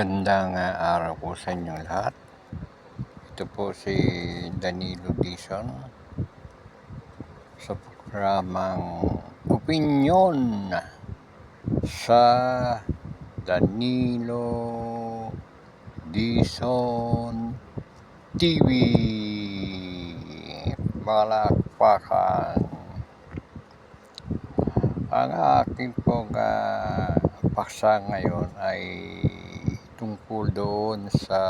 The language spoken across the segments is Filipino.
Magandang araw po sa inyong lahat. Ito po si Danilo Dizon sa programang Opinyon sa Danilo Dizon TV. Palakpakan. Ang aking pong ah, paksa ngayon ay tungkol doon sa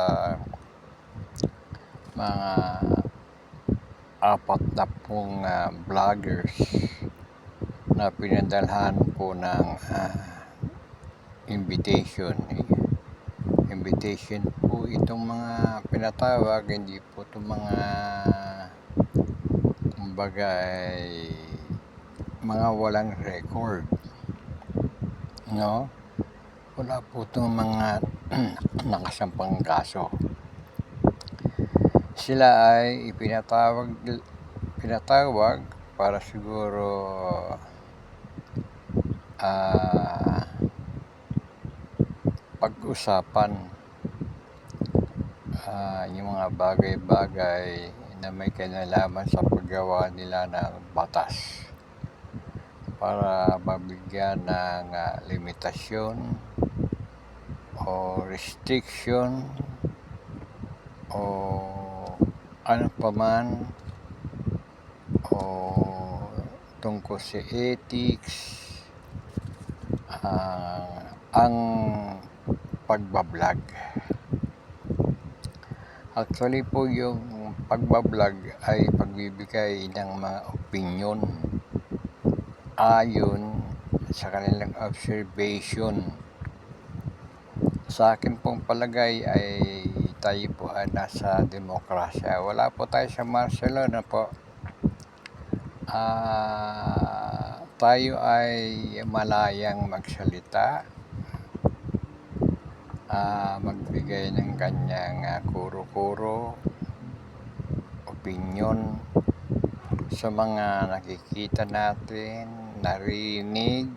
mga apat na pong ah, vloggers na pinadalhan po ng ah, invitation. Invitation po itong mga pinatawag, hindi po itong mga kumbaga ay mga walang record. No? Wala po itong mga nakasampang kaso. Sila ay ipinatawag pinatawag para siguro ah pag-usapan ah, yung mga bagay-bagay na may kinalaman sa paggawa nila ng batas para mabigyan ng ah, limitasyon o restriction o ano pa man o tungkol sa ethics ah, ang pagbablog. Actually po yung pagbablog ay pagbibigay ng mga opinion ayon sa kanilang observation. Sa akin pong palagay ay tayo po ay nasa demokrasya. Wala po tayo sa Barcelona po. Ah, tayo ay malayang magsalita, ah, magbigay ng kanyang ah, kuro-kuro, opinion sa mga nakikita natin, narinig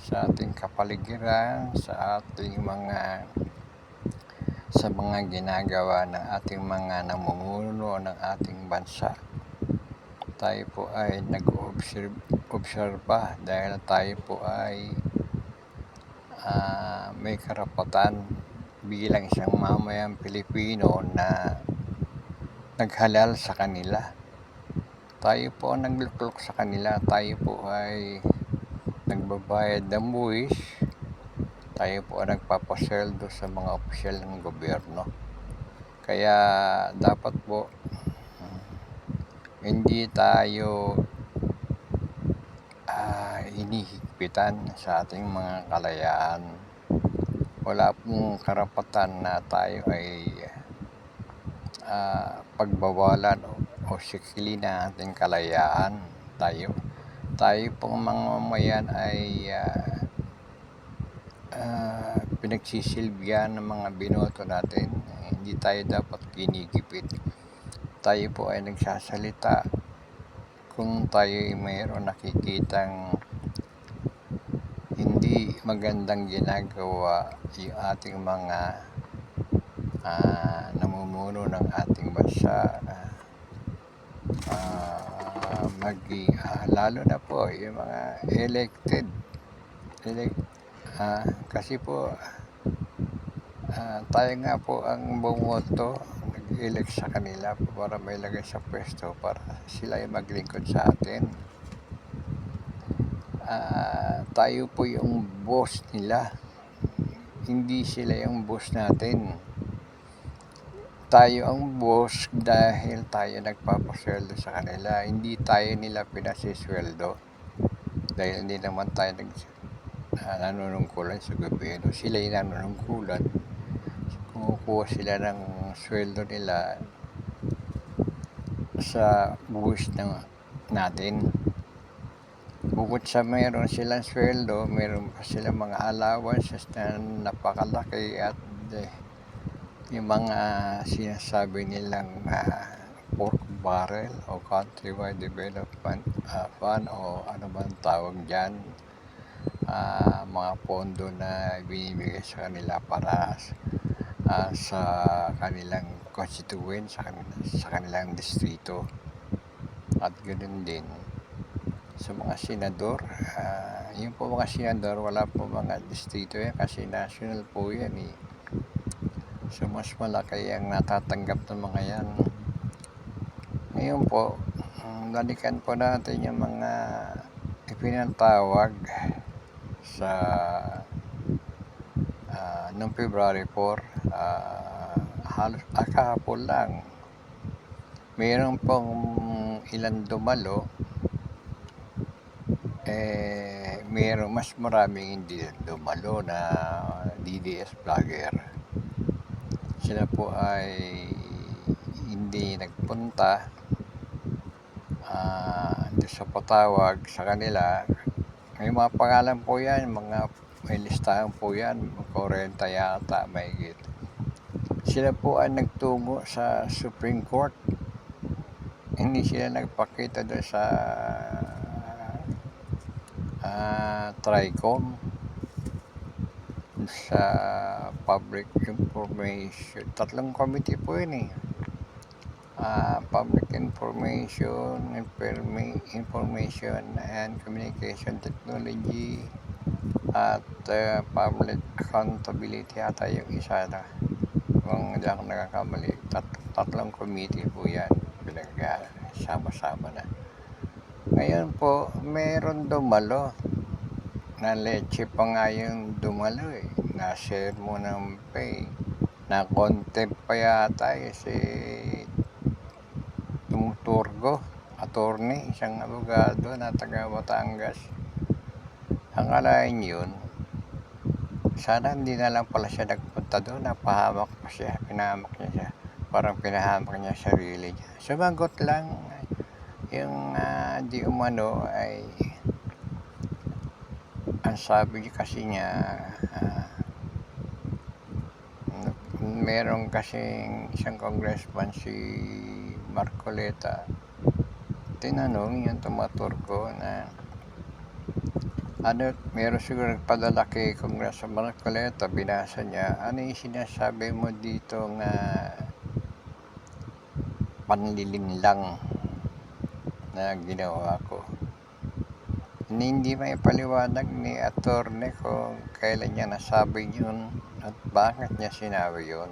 sa ating kapaligiran, sa ating mga sa mga ginagawa ng ating mga namumuno ng ating bansa. Tayo po ay nag-obserba dahil tayo po ay ah, may karapatan bilang isang mamayang Pilipino na naghalal sa kanila. Tayo po ang sa kanila. Tayo po ay nagbabayad ng buwis. Tayo po ang nagpapasweldo sa mga opisyal ng gobyerno. Kaya dapat po mm, hindi tayo ah, hinihigpitan sa ating mga kalayaan. Wala pong karapatan na tayo ay ah, pagbawalan o, o sikilin ang ating kalayaan. Tayo, tayo pong mga mamayan ay ah, ah, pinagsisilbihan ng mga binoto natin. Hindi tayo dapat kinigipit. Tayo po ay nagsasalita kung tayo ay mayroon nakikitang hindi magandang ginagawa yung ating mga ah, namumuno ng ating bansa ah, maging ah, lalo na po yung mga elected. Elect, ah, kasi po ah, tayo nga po ang bumoto nag-elect sa kanila para may lagay sa pwesto para sila ay maglingkod sa atin. Ah, tayo po yung boss nila. Hindi sila yung boss natin tayo ang boss dahil tayo nagpapasweldo sa kanila. Hindi tayo nila pinasisweldo dahil hindi naman tayo nag, nanunungkulan sa gobyerno. Sila yung nanunungkulan. Kumukuha sila ng sweldo nila sa buwis ng natin. Bukod sa mayroon silang sweldo, mayroon pa silang mga allowances na napakalaki at eh, yung mga sinasabi nilang uh, pork barrel o countrywide development uh, fund o ano man tawag dyan ah, mga pondo na binibigay sa kanila para ah, sa kanilang constituent, sa, sa kanilang distrito. At ganoon din sa mga senador. ah, yung po mga senador, wala po mga distrito yan kasi national po yan eh. So mas malaki ang natatanggap ng mga yan. Ngayon po, balikan po natin yung mga ipinatawag sa ah, noong February 4, ah, halos ah, lang. Mayroon pong ilan dumalo, eh, mayroon mas maraming hindi dumalo na DDS vlogger. Sila po ay hindi nagpunta doon sa patawag sa kanila. May mga pangalan po yan, mga may listahan po yan, 40 yata, mahigit. Sila po ay nagtungo sa Supreme Court. Hindi sila nagpakita doon sa ah, TRICOM sa public information. Tatlong committee po yun eh. Ah, public information, informa- information and communication technology at ah, public accountability ata yung isa na kung hindi ako nakakamali tat tatlong committee po yan pinagsama-sama na ngayon po meron dumalo na leche pa nga yung dumalo eh. Na-share mo ng pay na contempt pa yata eh si tumuturgo attorney isang abogado na taga Batangas. Ang alain yun sana hindi na lang pala siya nagpunta doon napahamak pa siya pinahamak niya siya. Parang pinahamak niya sarili niya. Sumagot lang yung ah, di umano ay ang sabi kasi niya ah, meron kasing isang congressman si Marcoleta tinanong yung tumaturko na ano, meron siguro nagpadala kay Congressman Marcoleta, binasa niya, ano yung sinasabi mo dito nga panlilinlang na ginawa ko. Hindi may paliwanag ni attorney kung kailan niya nasabi yun at bakit niya sinabi yun.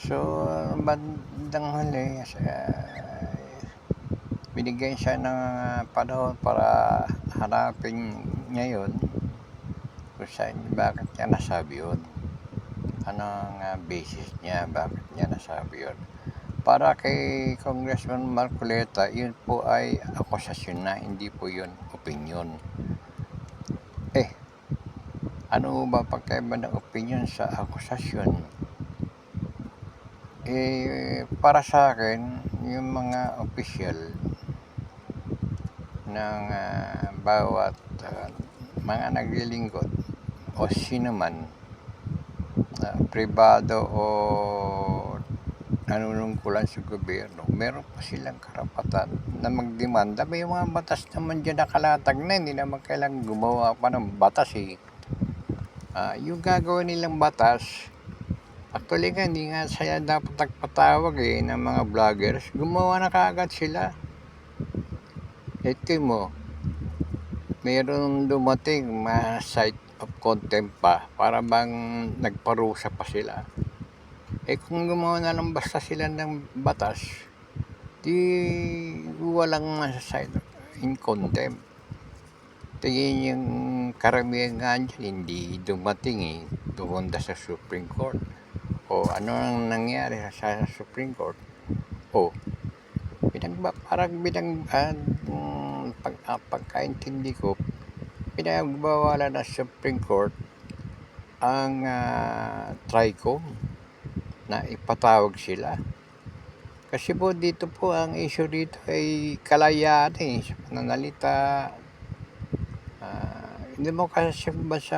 So, bandang huli, uh, binigyan siya ng panahon para hanapin niya yun kung saan, bakit niya nasabi yun. Anong uh, basis niya, bakit niya nasabi yun. Para kay Congressman Marcoleta, yun po ay akusasyon na, hindi po yun opinion. Eh, ano ba pagkaiba ng opinion sa akusasyon? Eh, para sa akin, yung mga official ng uh, bawat uh, mga naglilingkod o sino man uh, pribado o nanunungkulan sa gobyerno, meron pa silang karapatan na magdemanda. May mga batas naman dyan nakalatag na, hindi naman kailang gumawa pa ng batas eh. Uh, yung gagawin nilang batas, actually nga, hindi nga sila dapat nagpatawag eh ng mga vloggers. Gumawa na kaagad sila. Ito mo, mayroon dumating ma site of contempt pa para bang nagparusa pa sila. Eh kung gumawa na lang basta sila ng batas, di walang masasite in contempt. Tingin yung karamihan nga dyan, hindi dumating eh, dumunta sa Supreme Court. O ano ang nangyari sa Supreme Court? O, pinagba, parang binang, uh, pag, uh, pagkaintindi ko, pinagbawalan ng Supreme Court ang uh, TRICOM na ipatawag sila. Kasi po dito po ang issue dito ay kalayaan eh, sa pananalita. Uh, hindi mo kasi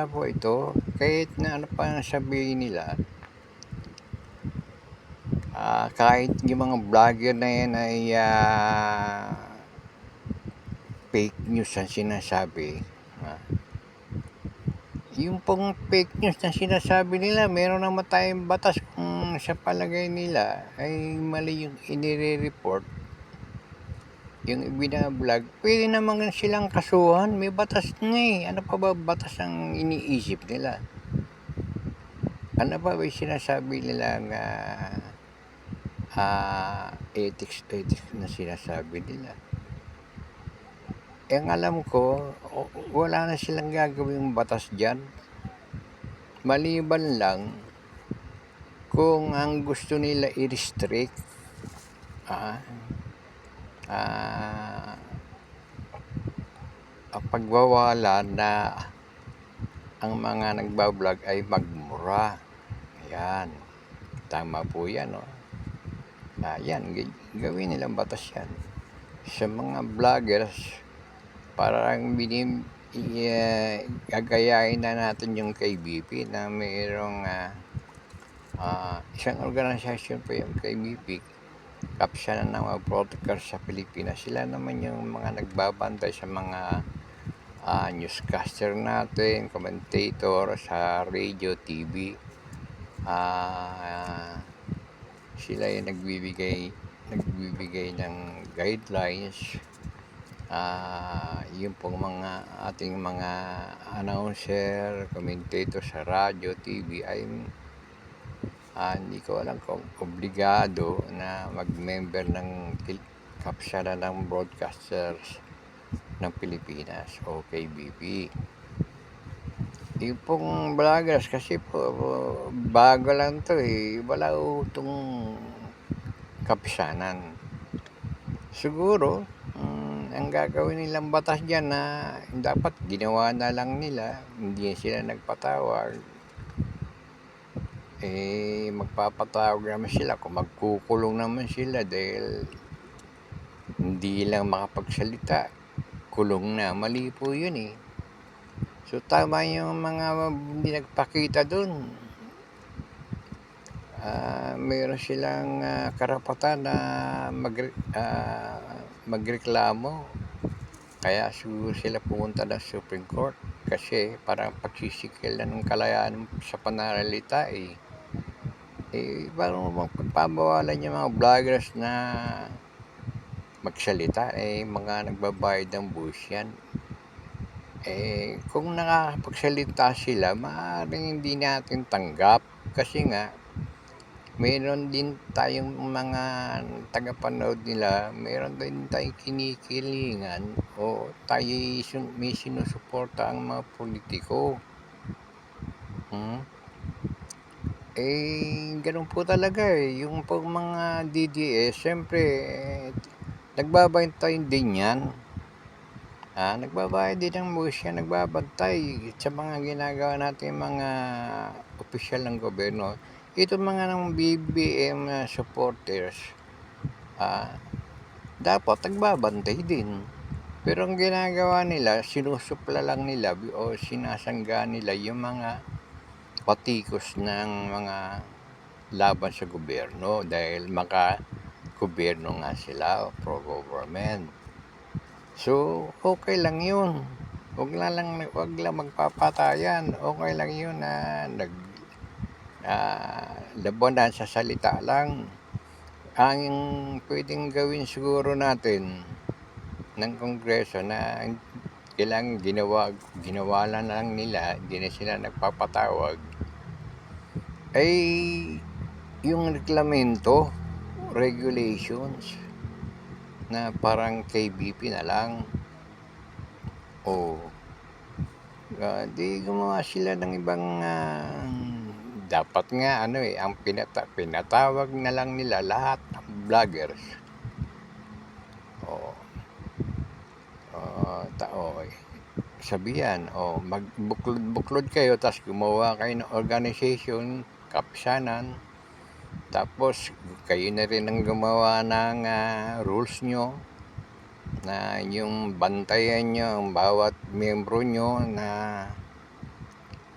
po ito, kahit na ano pa sabihin nila, uh, kahit yung mga vlogger na yan ay uh, fake news ang sinasabi, uh, yung pong fake news na sinasabi nila, meron naman tayong batas kung sa palagay nila ay mali yung inire-report, yung binablog, pwede naman silang kasuhan. May batas na eh. Ano pa ba batas ang iniisip nila? Ano pa ba sinasabi nila nga ah, ethics, ethics na sinasabi nila? Eh, ang alam ko, wala na silang gagawing batas dyan. Maliban lang kung ang gusto nila i-restrict ah, ah, ang pagwawala na ang mga nagbablog ay magmura. Ayan. Tama po yan, no? Ah, yan, gawin nilang batas yan. Sa mga vloggers, parang binim, i- uh, gagayain na natin yung kay BP na mayroong ah, ah, isang organisasyon po yung kay BP kapsya na ng mga protocol sa Pilipinas. Sila naman yung mga nagbabantay sa mga ah, newscaster natin, commentator sa radio, TV. Ah, sila yung nagbibigay nagbibigay ng guidelines ah yung pong mga ating mga announcer, commentator sa radio, TV ay ah, hindi ko alam kung obligado na mag-member ng kapsada ng broadcasters ng Pilipinas o KBP. Yung pong vloggers kasi po bago lang to eh. Wala itong kapisanan. Siguro, mm, ang gagawin nilang batas dyan na dapat ginawa na lang nila, hindi sila nagpatawag, eh magpapatawag naman sila. Kung magkukulong naman sila dahil hindi lang makapagsalita kulong na. Mali po yun eh. So tama yung mga hindi nagpakita dun. Ah, mayroon silang ah, karapatan na mag, ah, magreklamo. Kaya siguro sila pumunta ng Supreme Court kasi parang pagsisikil na ng kalayaan sa pananalita eh eh, parang magpapabawalan yung mga vloggers na magsalita, eh, mga nagbabayad ng buwis yan. Eh, kung nakakapagsalita sila, maaaring hindi natin tanggap kasi nga, meron din tayong mga tagapanood nila, meron din tayong kinikilingan o tayo may sinusuporta ang mga politiko. Hmm? Eh, ganun po talaga eh. Yung pong mga DDS, syempre, eh, nagbabantay din yan. Ah, nagbabayad din ng buwis yan, nagbabantay sa mga ginagawa natin mga opisyal ng gobyerno. Ito mga ng BBM supporters, ah, dapat nagbabantay din. Pero ang ginagawa nila, sinusupla lang nila o sinasangga nila yung mga patikos ng mga laban sa gobyerno dahil maka gobyerno nga sila o pro-government. So, okay lang yun. Huwag na lang, huwag lang magpapatayan. Okay lang yun na nag uh, labanan sa salita lang. Ang pwedeng gawin siguro natin ng Kongreso na kailangan ginawa, ginawa na lang nila, hindi na sila nagpapatawag. Ay yung reglamento, regulations na parang KBP na lang. O uh, di gumawa sila ng ibang uh, dapat nga ano eh ang pinata pinatawag na lang nila lahat ng vloggers o uh, tao sabihan o magbuklod-buklod kayo tapos gumawa kayo ng organization kapsanan. Tapos, kayo na rin ang gumawa ng uh, rules nyo na yung bantayan nyo ang bawat membro nyo na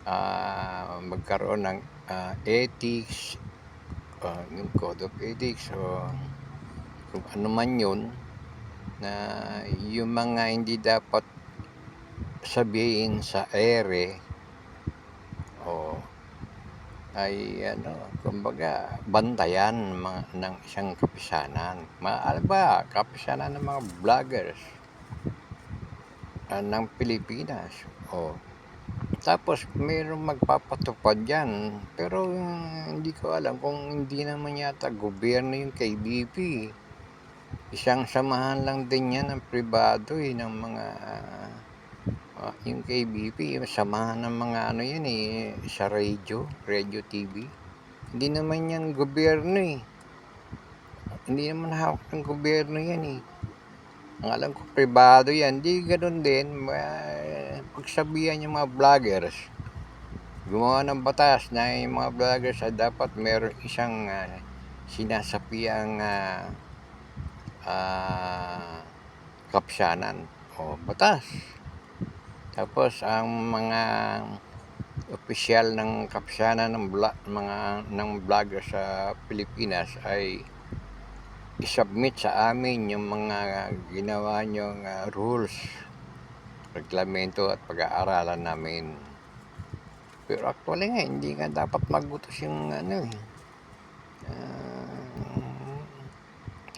uh, magkaroon ng uh, ethics, uh, yung code of ethics o kung ano man yun na yung mga hindi dapat sabihin sa ere ay ano, kumbaga bantayan mga, ng isang kapisanan. Maal ba, kapisanan ng mga vloggers ah, ng Pilipinas. O, tapos mayroong magpapatupad yan. Pero mm, hindi ko alam kung hindi naman yata gobyerno yung KBP. Isang samahan lang din yan ng pribado eh, ng mga ah, yung KBP, samahan ng mga ano yan eh, sa radio, radio TV. Hindi naman yan gobyerno eh. Hindi naman hawak ng gobyerno yan eh. Ang alam ko, pribado yan. Di ganun din. Pagsabihan yung mga vloggers, gumawa ng batas na yung mga vloggers ay dapat meron isang uh, sinasapiang uh, ah, kapsyanan o batas. Tapos ang mga opisyal ng kapsyanan ng bla- mga ng vlogger sa Pilipinas ay isubmit sa amin yung mga ginawa niyong ah, rules, reglamento at pag-aaralan namin. Pero actually nga, hindi nga dapat magutos yung ano eh. Ah,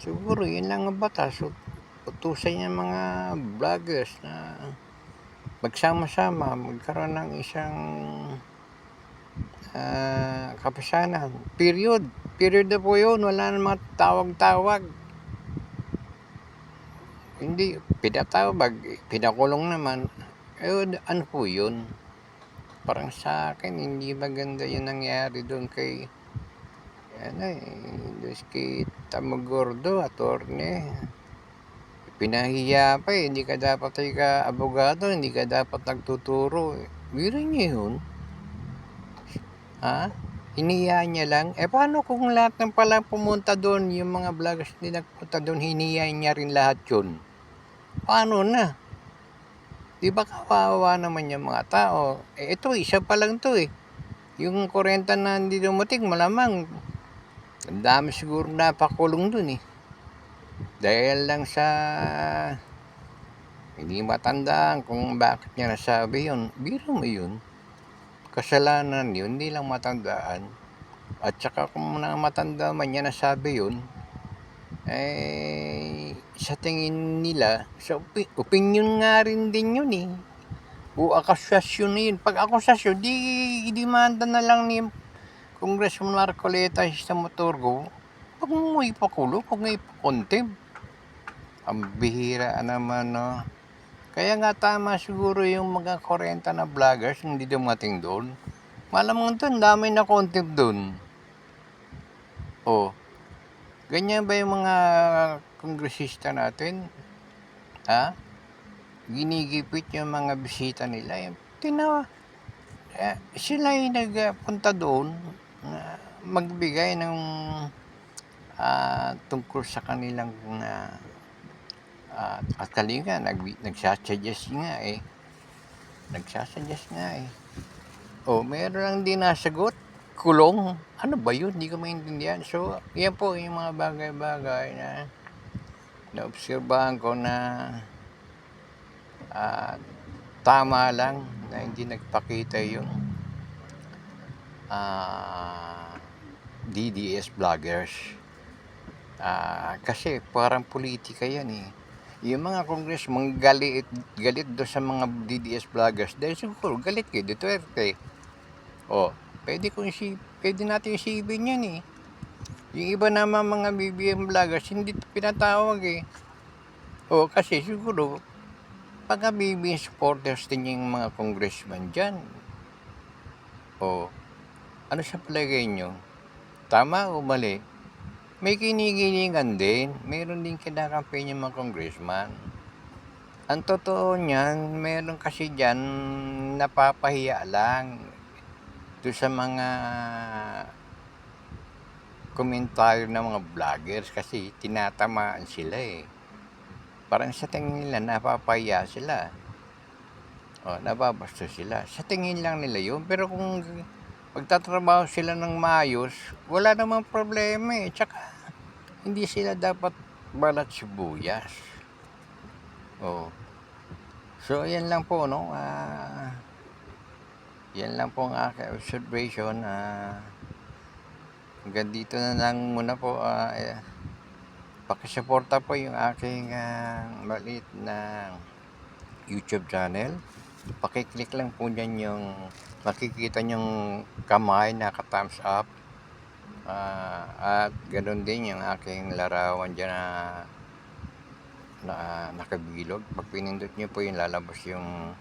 siguro yun lang ang batas. Ut- Utusan yung mga vloggers na magsama-sama, magkaroon ng isang ah, kapisanan. Period. Period na po yun. Wala na mga tawag-tawag. Hindi, pinatawag, pinakulong naman. Eh, ano po yun? Parang sa akin, hindi maganda yung nangyari doon kay ano eh, doon kay Tamagordo, attorney. Pinahiya pa eh, hindi ka dapat ay ka abogado, hindi ka dapat nagtuturo. Biro niya yun. Ha? Hiniya niya lang. Eh paano kung lahat ng pala pumunta doon, yung mga vloggers hindi nagpunta doon, hiniya niya rin lahat yun. Paano na? Di ba kawawa naman yung mga tao? Eh ito, isa pa lang to eh. Yung 40 na hindi dumating, malamang ang dami siguro napakulong dun eh. Dahil lang sa hindi matandaan kung bakit niya nasabi yun. Biro mo yun. Kasalanan yun, hindi lang matandaan. At saka kung na matanda man niya nasabi yun, eh, sa tingin nila, sa opi- opinion nga rin din yun eh. O akusasyon na yun. Pag akusasyon, di, demanda na lang ni Congressman Marcoleta sa Motorgo, huwag mo ipakulo, huwag mo ipakontem. Ang bihira naman, no? Kaya nga tama siguro yung mga 40 na vloggers hindi dumating doon. Malamang doon, dami na content doon. Oh, ganyan ba yung mga kongresista natin? Ha? Ginigipit yung mga bisita nila. Tinawa. Eh, sila yung nagpunta doon magbigay ng ah, tungkol sa kanilang uh, uh, actually nga nag, nagsasuggest nga eh. Nagsasuggest nga eh. Oh meron lang din nasagot. Kulong. Ano ba yun? Hindi ko maintindihan. So yan po yung mga bagay-bagay na naobserbahan ko na ah, tama lang na hindi nagpakita yung ah, DDS vloggers. Ah, kasi parang politika yan eh. Yung mga congressman galit, galit do sa mga DDS vloggers dahil siguro galit kay Duterte. Oh, pwede kong si pwede natin isipin yan eh. Yung iba naman mga BBM vloggers hindi pinatawag eh. Oh, kasi siguro pagka BBM supporters din yung mga congressman dyan. Oh, ano sa palagay nyo? Tama o mali? May kinikilingan din. Meron din kinakampanya yung mga congressman. Ang totoo niyan, meron kasi dyan napapahiya lang do sa mga komentaryo ng mga vloggers kasi tinatamaan sila eh. Parang sa tingin nila napapahiya sila. O, nababasto sila. Sa tingin lang nila yun. Pero kung magtatrabaho sila ng maayos, wala namang problema eh. Tsaka, hindi sila dapat balat sibuyas. Oh. So, yan lang po, no? Ah, yan lang po ang aking observation. Ah, hanggang dito na lang muna po. ah, eh, pakisuporta po yung aking ah, maliit na YouTube channel. Pakiclick lang po dyan yung makikita nyong kamay na ka-thumbs up. Ah, at ganoon din yung aking larawan dyan na, na nakabilog. Pag pinindot nyo po yung lalabas yung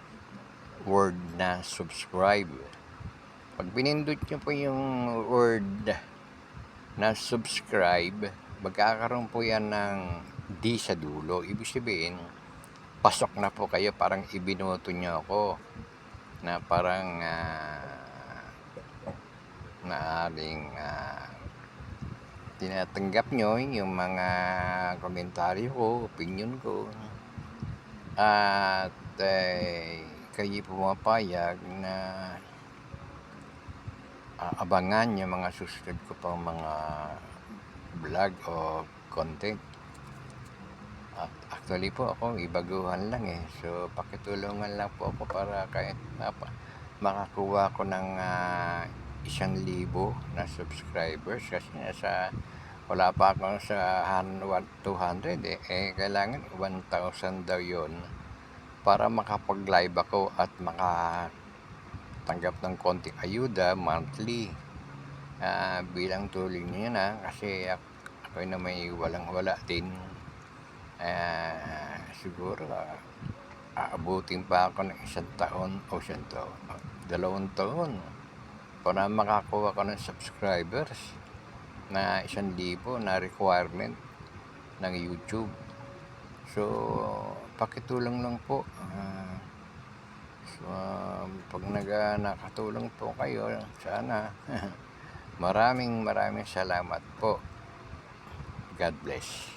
word na subscribe. Pag pinindot nyo po yung word na subscribe, magkakaroon po yan ng D sa dulo. Ibig sabihin, pasok na po kayo, parang ibinoto nyo ako na parang ah, na aring ah, tinatanggap nyo yung mga komentaryo ko, opinion ko. At eh, kayo pumapayag na ah, abangan yung mga susunod ko pang mga vlog o content. Actually po ako, ibaguhan lang eh. So, pakitulungan lang po ako para kahit mapa, makakuha ko ng ah, isang libo na subscribers kasi nasa wala pa ako sa han- one- 200 eh. eh kailangan 1,000 daw yon para makapag-live ako at makatanggap ng konting ayuda monthly Ah, bilang tulong niyo na kasi ako, ako na may walang wala din Ah, siguro ah, aabutin pa ako ng isang taon o isang taon ah, dalawang taon para makakuha ko ng subscribers na isang libo na requirement ng YouTube. So, pakitulong lang po. Ah, so, ah, pag naga nakatulong po kayo, sana maraming maraming salamat po. God bless.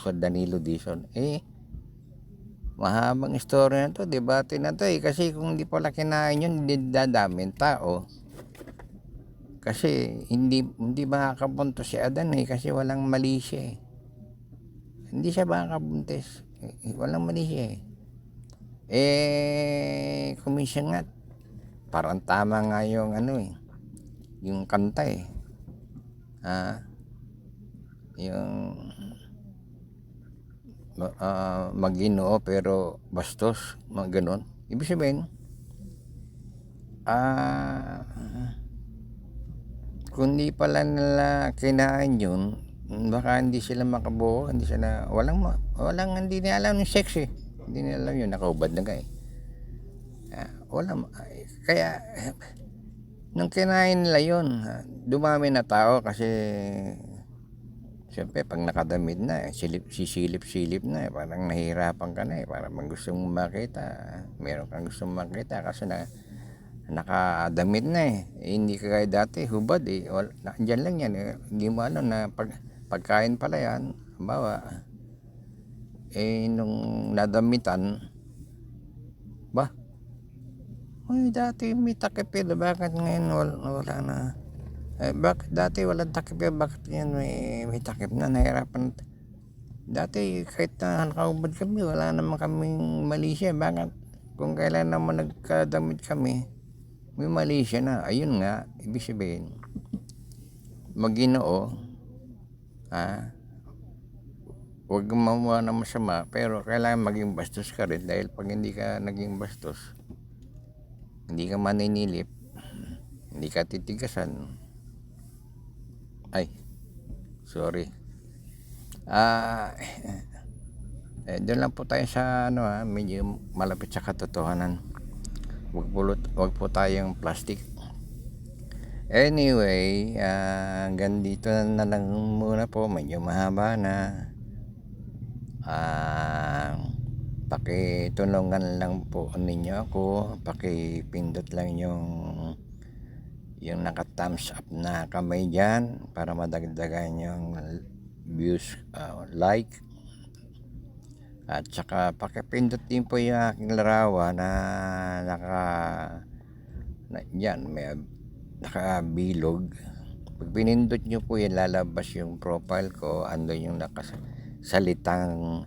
Sa Danilo Dizon, eh, mahabang story na to, debate na to eh. Kasi kung hindi pala kinain yun, hindi dadamin tao. Kasi hindi hindi makakapunto si Adan eh kasi walang mali siya eh. Hindi siya makakabuntis. Eh, walang mali siya eh. Eh, commission nga. Parang tama nga yung ano eh. Yung kanta eh. Ah, yung ma- ah, maginoo pero bastos, mga ganun. Ibig sabihin, ah, kung di pala nila kinain yun, baka hindi sila makabuo, hindi sila, walang, walang, hindi nila alam yung sex eh. Hindi nila alam yun, nakaubad na ka eh. Walang, ay, kaya, nung kinain nila yun, ah, dumami na tao kasi, siyempre, pag nakadamit na, eh, silip, sisilip-silip na, eh, parang nahihirapan ka na eh, parang mag gusto mong makita, meron kang gusto mong makita, kasi na, nakadamit na eh. eh hindi ka kaya dati, hubad eh. Wal, nandyan lang yan eh. Hindi mo alam na pag, pagkain pala yan, bawa, eh nung nadamitan, ba, Uy, dati may takip eh, bakit ngayon wala, wala na? Eh, bakit dati walang takip eh, bakit ngayon may, may takip na, nahirapan. Dati kahit na nakaubad kami, wala naman kaming mali siya. Bakit? Kung kailan naman nagkadamit kami, may mali siya na. Ayun nga, ibig sabihin, maginoo, ha, huwag mamuha ng masama, pero kailangan maging bastos ka rin dahil pag hindi ka naging bastos, hindi ka maninilip, hindi ka titigasan. Ay, sorry. Ah, eh, doon lang po tayo sa ano ha, medyo malapit sa katotohanan. Wag po, wag po tayong plastic. Anyway, ah, hanggang dito na lang muna po. Medyo mahaba na. Ah, pakitulungan lang po ninyo ako. Pakipindot lang yung yung naka thumbs up na kamay dyan para madagdagan yung views, ah, like at saka pakipindot din po yung aking larawan na naka na, yan, may nakabilog. Pag pinindot nyo po yan, lalabas yung profile ko. Ando yung nakasalitang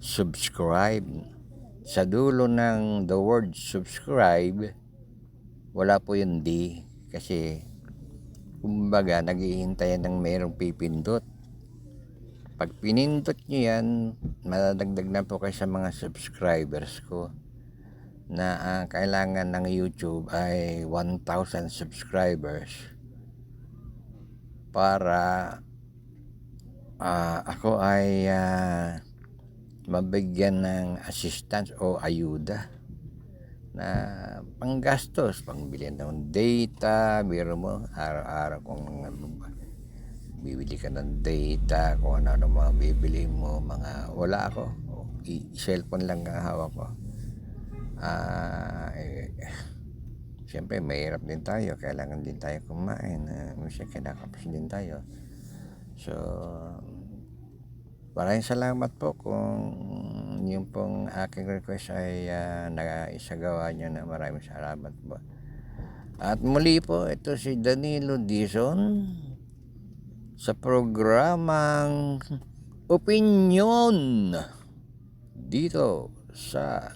subscribe. Sa dulo ng the word subscribe, wala po yung D. Kasi kumbaga naghihintay yan ng merong pipindot. Pag pinindot nyo yan, madadagdag na po kayo sa mga subscribers ko na ah, kailangan ng YouTube ay 1,000 subscribers para ah, ako ay ah, mabigyan ng assistance o ayuda na panggastos, pangbili ng data, biro mo, araw-araw kung bibili ka ng data, kung ano-ano mga bibili mo, mga wala ako. I- cellphone lang ang hawak ko. Ah, eh, Siyempre, mahirap din tayo. Kailangan din tayo kumain. Uh, minsan, kinakapos din tayo. So, maraming salamat po kung yung pong aking request ay uh, naisagawa niyo na maraming salamat po. At muli po, ito si Danilo Dizon sa programang Opinion dito sa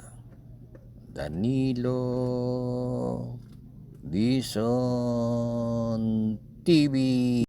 Danilo Dizon TV.